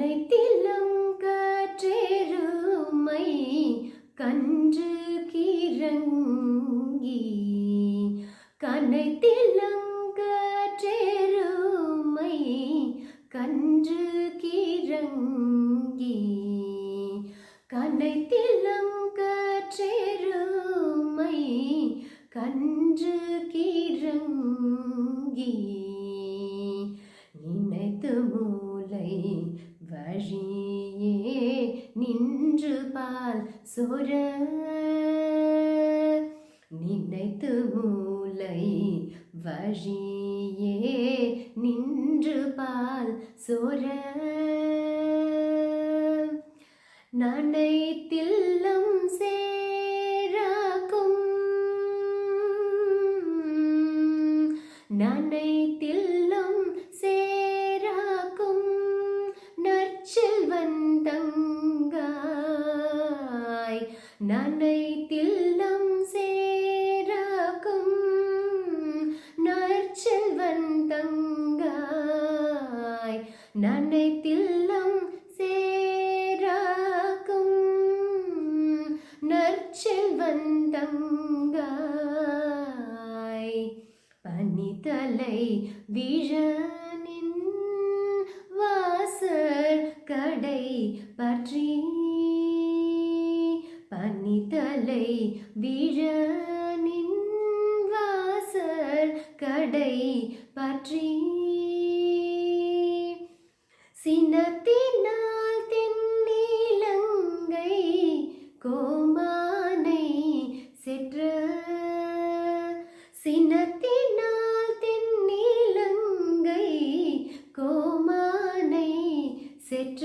அனைத்திலும் காற்றேருமை கன்று கிறங்கி. கனைத்திலும் காற்றேருமை கன்று கிறங்கி. கனைத்திலும் காற்றேருமை கன்று கிறங்கி. நின்று பால் சொர. நினைத்து மூளை வழியே நின்று பால் சொர. நனைத்தில்லம் சே நனைத்தில்லம் சேராக்கும் நற்செல்வன் தங்காய். நனைத்தில்லம் சேராக்கும் நற்செல்வன் தங்காய். பனித்தலை விழனின் வாசர் கடை பற்றி மலை விழனின் வாசர் கடை பற்றி. சினத்தினால் தென்னிலங்கை கோமானை செற்ற. சினத்தினால் தென்னிலங்கை கோமானை செற்ற.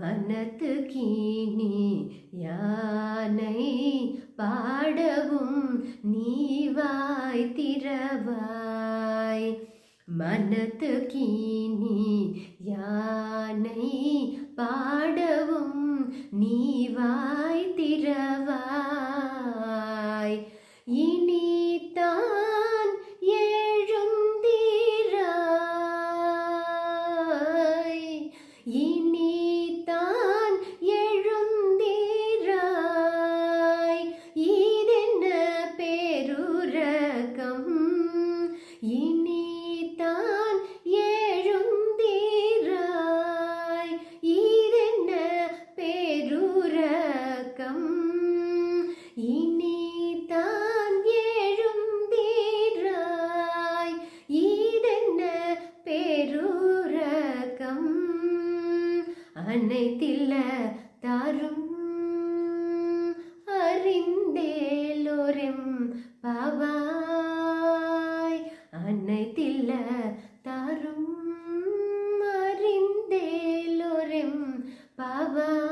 மனத்து கீனி யானை பாடவும் நீவாய் திறவாய். மனத்து கீனி யானை பாடவும் நீவாய் திறவாய். അണയ്ത്തില്ലാതാരും അറിന്തേലോരും പാവായ്. തരും അറിന്തേലോരും പാവായ്.